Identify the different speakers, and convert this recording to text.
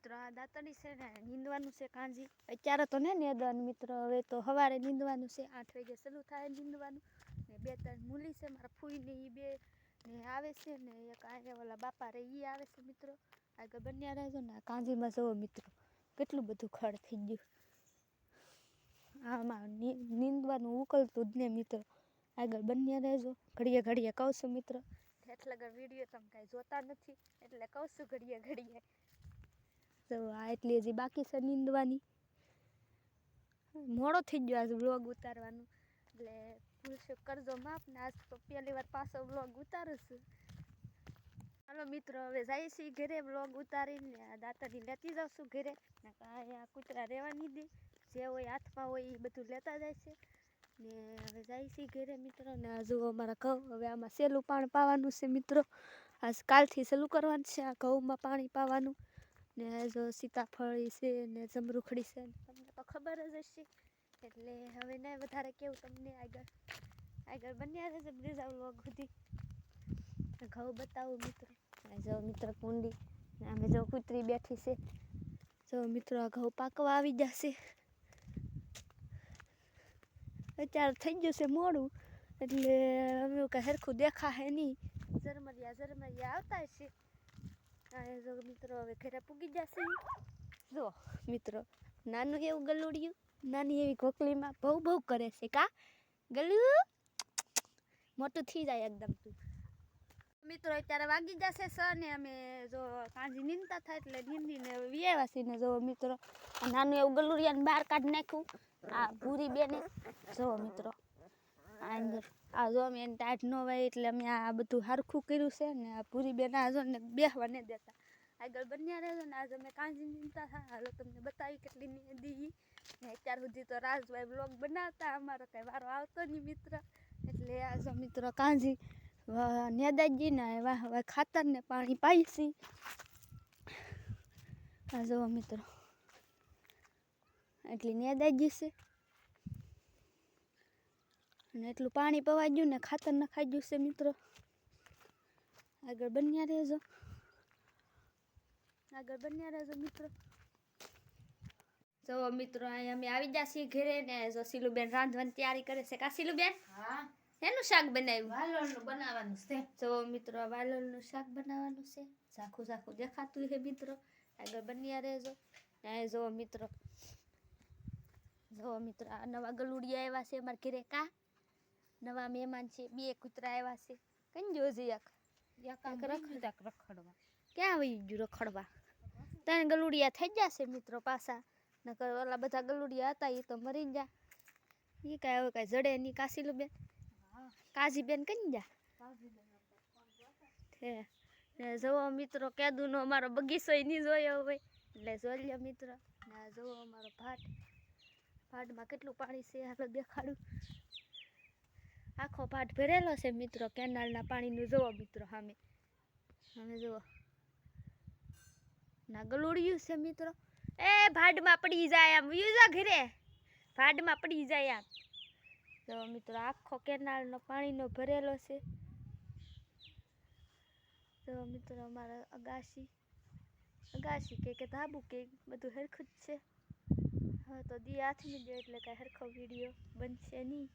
Speaker 1: મિત્રો, આ દાંતડી છે ને, નીંદવાનું છે કાંજી. અત્યારે તો ને નેદન મિત્રો, હવે તો સવારે નીંદવાનું છે, આઠ વાગે શરૂ થાય નીંદવાનું. ને બે ત્રણ મૂલી છે, મારા ફૂઈને એ બે ને આવે છે ને, એક આજે ઓલા બાપા રે એ આવે છે મિત્રો. આગળ બન્યા રહેજો ને, આ કાંજીમાં જવો મિત્રો, કેટલું બધું ખડ થઈ ગયું. આમાં નીંદવાનું ઉકલતું જ ને મિત્રો. આગળ બન્યા રહેજો, ઘડીએ ઘડીએ કહું છું મિત્રો. એટલે વીડિયો તમે કાંઈ જોતા નથી, એટલે કહું છું ઘડીએ ઘડીએ. તો આ એટલી હજી બાકી છે નીંદવાની. મોડો થઈ ગયો આજ વ્લોગ ઉતારવાનું. એટલે ભૂલશે કરજો માફ ને આજ તો પહેલી વાર પાછો વ્લોગ ઉતારું હાલો મિત્રો, હવે જાય છે ઘરે વ્લોગ ઉતારીને. આ દાંતરી લેતી જાઉં છું ઘરે. ને આ કૂતરા રહેવા નહીં દે. જે હોય હાથમાં હોય એ બધું લેતા જાય છે. ને હવે જાય છે ઘરે મિત્રો. ને આ અમારા ઘઉં હવે આમાં સહેલું પાણી પાવાનું છે મિત્રો. આજ કાલથી સહેલું કરવાનું છે. આ ઘઉંમાં પાણી પાવાનું. ને જો સીતાફળી છે ને જમરૂખડી છે તમને તો ખબર જ હશે. એટલે હવે ને વધારે કેવું તમને આગળ. આગળ બન્યા રહેશે બીજા વ્લોગ સુધી. ઘઉં બતાવું મિત્રો. જો મિત્ર કુંડી, ને અમે જો કૂતરી બેઠી છે. જો મિત્રો આ ઘઉં પાકવા આવી જશે અત્યારે થઈ ગયું છે મોડું. એટલે અમે કહે સરખું દેખાશે નહીં. ઝરમરિયા ઝરમરિયા આવતા છે આ જો મિત્રો હવે ઘરે પૂગી જશે. જો મિત્રો, નાનું એવું ગલુડિયું, નાની એવી કોકલીમાં બહુ બહુ કરે છે કા? ગલુ, મોટું થઈ જાય એકદમ તું. મિત્રો, અત્યારે વાગી જશે સર ને અમે જો કાંજી નીંદતા થાય એટલે નીંદીને વિયાવાસીને જો મિત્રો નાનું એવું ગલુડિયાને બહાર કાઢી નાખ્યું. આ ભૂરી બેને. જો મિત્રો અંદર. આ જો અમે એને ટાઈટ ન હોય એટલે અમે આ બધું સરખું કર્યું છે ને આ પૂરી બેન આ જો ને બેસવા નહીં દેતા. આગળ બન્યા રહેજો ને આજે અમે કાંજી નીમતા હતા હાલો તમને બતાવી કેટલી નીંદી ને અત્યાર સુધી તો રાજભાઈ બ્લોગ બનાવતા. અમારો કઈ વારો આવતો નહીં મિત્ર. એટલે આ જો મિત્રો કાંજી નેદાજી ને વાહ ખાતર ને પાણી પાઈશી આ જો મિત્રો. એટલી નેદાજી છે. અને એટલું પાણી પવાઈ ગયું ને ખાતર નખાઈ ગયું છે મિત્રો. આગળ બન્યા રહેજો. આગળ બન્યા રહેજો મિત્રો. જો મિત્રો અહીં અમે આવી ગયા છીએ ઘરે ને જો સિલુબેન રાંધવાની તૈયારી કરે છે. કા સિલુબેન
Speaker 2: હા.
Speaker 1: એનું શાક બનાવ્યું?
Speaker 2: વાલોળનું બનાવવાનું છે.
Speaker 1: જો મિત્રો વાલોળનું શાક બનાવવાનું છે. ઝાખું ઝાખું દેખાતું છે મિત્રો. આગળ બન્યા રહેજો. ને જો મિત્રો જો મિત્રો આ નવા ગલુડિયા આવ્યા છે અમારા ઘરે. કા? નવા મહેમાન છે બે કૂતરા આવ્યા છે. કઈ જોજે યક
Speaker 2: યક રખડતા રખડવા.
Speaker 1: ક્યાં આવી ગયું રખડવા? ત્રણ ગલુડિયા થઈ જશે મિત્રો પાછા. નકર ઓલા બધા ગલુડિયા હતા એ તો મરી જા એ કાંઈ હવે કાંઈ જડે નહીં કાશીલું બેન કાજી બેન કઈ જા ને જુઓ મિત્રો કેદુનો અમારો બગીચો નહીં જોયો હોય. એટલે જોઈ લ્યો મિત્રો ને જુઓ અમારો ભાટ. ભાટમાં કેટલું પાણી છે આપણે દેખાડું. આખો ભાટ ભરેલો છે મિત્રો, કેનાલના પાણીનું જુઓ મિત્રો સામે. સામે જુઓ. ના ગલુડિયું છે મિત્રો. એ ભાડમાં પડી જાય આમ યુઝા ઘરે. ભાડમાં પડી જાય આમ. તો મિત્રો, આખો કેનાલનો પાણીનો ભરેલો છે. તો મિત્રો, અમારા અગાસી અગાસી કે કે ધાબુ કે બધું હરખું જ છે. હા તો દી હાથમી ગયો એટલે કાંઈ હરખો વીડિયો બનશે નહીં.